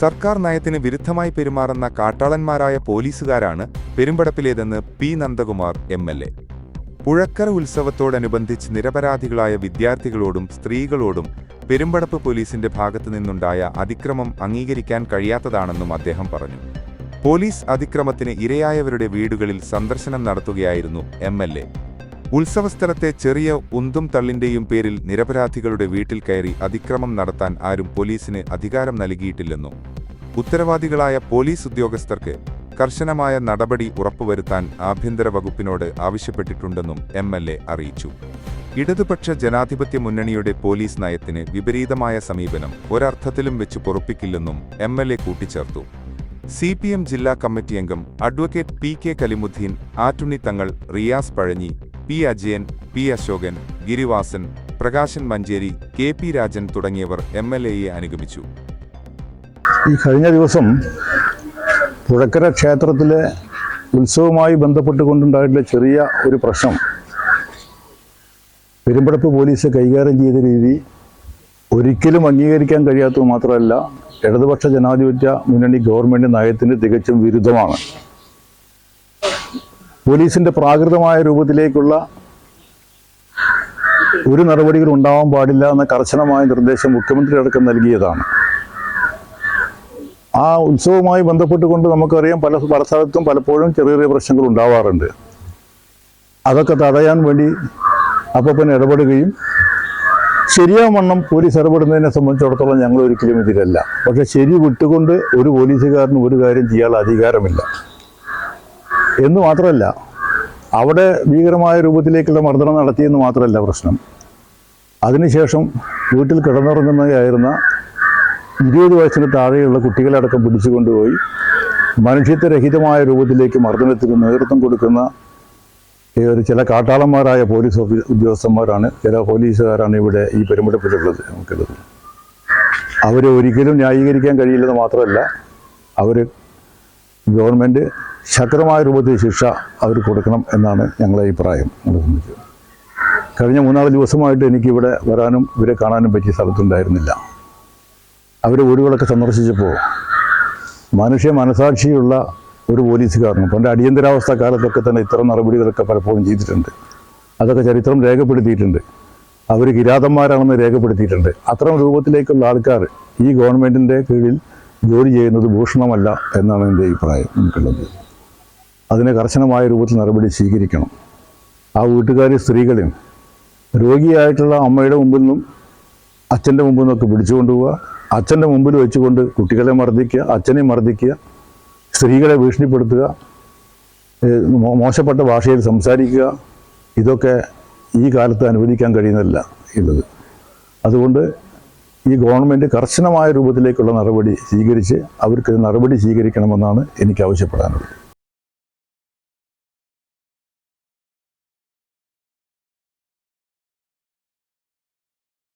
സർക്കാർ നയത്തിന് വിരുദ്ധമായി പെരുമാറുന്ന കാട്ടാളന്മാരായ പോലീസുകാരാണ് പെരുമ്പടപ്പിലേതെന്ന് P Nandakumar M L A. Puzhakkara ഉത്സവത്തോടനുബന്ധിച്ച് നിരപരാധികളായ വിദ്യാർത്ഥികളോടും സ്ത്രീകളോടും പെരുമ്പടപ്പ് പോലീസിന്റെ ഭാഗത്തു നിന്നുണ്ടായ അതിക്രമം അംഗീകരിക്കാൻ കഴിയാത്തതാണെന്നും അദ്ദേഹം പറഞ്ഞു. പോലീസ് അതിക്രമത്തിന് ഇരയായവരുടെ വീടുകളിൽ സന്ദർശനം നടത്തുകയായിരുന്നു എം എൽ എ. ഉത്സവസ്ഥലത്തെ ചെറിയ ഉന്തും തള്ളിന്റെയും പേരിൽ നിരപരാധികളുടെ വീട്ടിൽ കയറി അതിക്രമം നടത്താൻ ആരും പോലീസിന് അധികാരം നൽകിയിട്ടില്ലെന്നും ഉത്തരവാദികളായ പോലീസ് ഉദ്യോഗസ്ഥർക്ക് കർശനമായ നടപടി ഉറപ്പുവരുത്താൻ ആഭ്യന്തര വകുപ്പിനോട് ആവശ്യപ്പെട്ടിട്ടുണ്ടെന്നും എം അറിയിച്ചു. ഇടതുപക്ഷ ജനാധിപത്യ മുന്നണിയുടെ പോലീസ് നയത്തിന് വിപരീതമായ സമീപനം ഒരർത്ഥത്തിലും വെച്ച് പൊറുപ്പിക്കില്ലെന്നും എം എൽ എ കൂട്ടിച്ചേർത്തു. സി പി എം ജില്ലാ കമ്മിറ്റി അംഗം advocate P K Kalimuddin Attunni Thangal Riyas Pazhanji P Ajayan P Ashokan Girivasan Prakashan Manjeri K P Rajan തുടങ്ങിയവർ എം അനുഗമിച്ചു. ഈ കഴിഞ്ഞ ദിവസം പുഴക്കര ക്ഷേത്രത്തിലെ ഉത്സവവുമായി ബന്ധപ്പെട്ടുകൊണ്ടുണ്ടായിട്ടുള്ള ചെറിയ ഒരു പ്രശ്നം. പെരുമ്പടപ്പ് പോലീസ് കൈകാര്യം ചെയ്ത രീതി ഒരിക്കലും അംഗീകരിക്കാൻ കഴിയാത്തത് മാത്രമല്ല ഇടതുപക്ഷ ജനാധിപത്യ മുന്നണി ഗവൺമെന്റ് നയത്തിന് തികച്ചും വിരുദ്ധമാണ്. പോലീസിന്റെ പ്രാകൃതമായ രൂപത്തിലേക്കുള്ള ഒരു നടപടികളും ഉണ്ടാവാൻ പാടില്ല എന്ന കർശനമായ നിർദ്ദേശം മുഖ്യമന്ത്രി അടക്കം നൽകിയതാണ്. ആ ഉത്സവവുമായി ബന്ധപ്പെട്ടുകൊണ്ട് നമുക്കറിയാം പല പല സ്ഥലത്തും പലപ്പോഴും ചെറിയ ചെറിയ പ്രശ്നങ്ങൾ ഉണ്ടാവാറുണ്ട്. അതൊക്കെ തടയാൻ വേണ്ടി അപ്പം ഇടപെടുകയും ശരിയാവണ്ണം പോലീസ് ഇടപെടുന്നതിനെ സംബന്ധിച്ചിടത്തോളം ഞങ്ങൾ ഒരിക്കലും ഇതിലല്ല പക്ഷെ ശരി വിട്ടുകൊണ്ട് ഒരു പോലീസുകാരന് ഒരു കാര്യം ചെയ്യാൻ അധികാരമില്ല. എന്ന് മാത്രമല്ല അവിടെ ഭീകരമായ രൂപത്തിലേക്കുള്ള മർദ്ദനം നടത്തിയെന്ന് മാത്രമല്ല പ്രശ്നം. അതിനുശേഷം വീട്ടിൽ കിടന്നുറങ്ങുന്നതായിരുന്ന ഇരുപത് വയസ്സിന് താഴെയുള്ള കുട്ടികളടക്കം പിടിച്ചുകൊണ്ടുപോയി. മനുഷ്യത്വരഹിതമായ രൂപത്തിലേക്ക് മർദ്ദനത്തിന് നേതൃത്വം കൊടുക്കുന്ന ഒരു ചില കാട്ടാളന്മാരായ പോലീസ് ഓഫീസ് ഉദ്യോഗസ്ഥന്മാരാണ് ചില പോലീസുകാരാണ് ഇവിടെ ഈ പെരുമ്പടപ്പിലുള്ളത് നമുക്കുള്ളത് അവരെ ഒരിക്കലും ന്യായീകരിക്കാൻ കഴിയില്ലെന്ന് മാത്രമല്ല അവർ ഗവൺമെന്റ് ശക്തമായ രൂപത്തിൽ ശിക്ഷ അവർ കൊടുക്കണം എന്നാണ് ഞങ്ങളുടെ അഭിപ്രായം. കഴിഞ്ഞ മൂന്നാൽ ദിവസമായിട്ട് എനിക്കിവിടെ വരാനും ഇവരെ കാണാനും പറ്റിയ സ്ഥലത്തുണ്ടായിരുന്നില്ല. അവർ വീടുകളൊക്കെ സന്ദർശിച്ചപ്പോൾ മനുഷ്യ മനസാക്ഷിയുള്ള ഒരു പോലീസുകാരനും പണ്ട് അടിയന്തരാവസ്ഥ കാലത്തൊക്കെ തന്നെ ഇത്തരം നടപടികളൊക്കെ പലപ്പോഴും ചെയ്തിട്ടുണ്ട്. അതൊക്കെ ചരിത്രം രേഖപ്പെടുത്തിയിട്ടുണ്ട്. അവർ കിരാതന്മാരാണെന്ന് രേഖപ്പെടുത്തിയിട്ടുണ്ട്. അത്തരം രൂപത്തിലേക്കുള്ള ആൾക്കാർ ഈ ഗവൺമെന്റിന്റെ കീഴിൽ ജോലി ചെയ്യുന്നത് ഭൂഷണമല്ല എന്നാണ് എന്റെ അഭിപ്രായം എനിക്കുള്ളത്. അതിനെ കർശനമായ രൂപത്തിൽ നടപടി സ്വീകരിക്കണം. ആ വീട്ടുകാരി സ്ത്രീകളെയും രോഗിയായിട്ടുള്ള അമ്മയുടെ മുമ്പിൽ നിന്നും അച്ഛന്റെ മുമ്പിൽ നിന്നൊക്കെ പിടിച്ചുകൊണ്ട് പോവുക അച്ഛന്റെ മുമ്പിൽ വെച്ചുകൊണ്ട് കുട്ടികളെ മർദ്ദിക്കുക അച്ഛനെ മർദ്ദിക്കുക സ്ത്രീകളെ ഭീഷണിപ്പെടുത്തുക മോശപ്പെട്ട ഭാഷയിൽ സംസാരിക്കുക ഇതൊക്കെ ഈ കാലത്ത് അനുവദിക്കാൻ കഴിയുന്നില്ല ഉള്ളത് അതുകൊണ്ട് ഈ ഗവൺമെന്റ് കർശനമായ രൂപത്തിലേക്കുള്ള നടപടി സ്വീകരിച്ച് അവർക്ക് നടപടി സ്വീകരിക്കണമെന്നാണ് എനിക്ക് ആവശ്യപ്പെടാനുള്ളത്.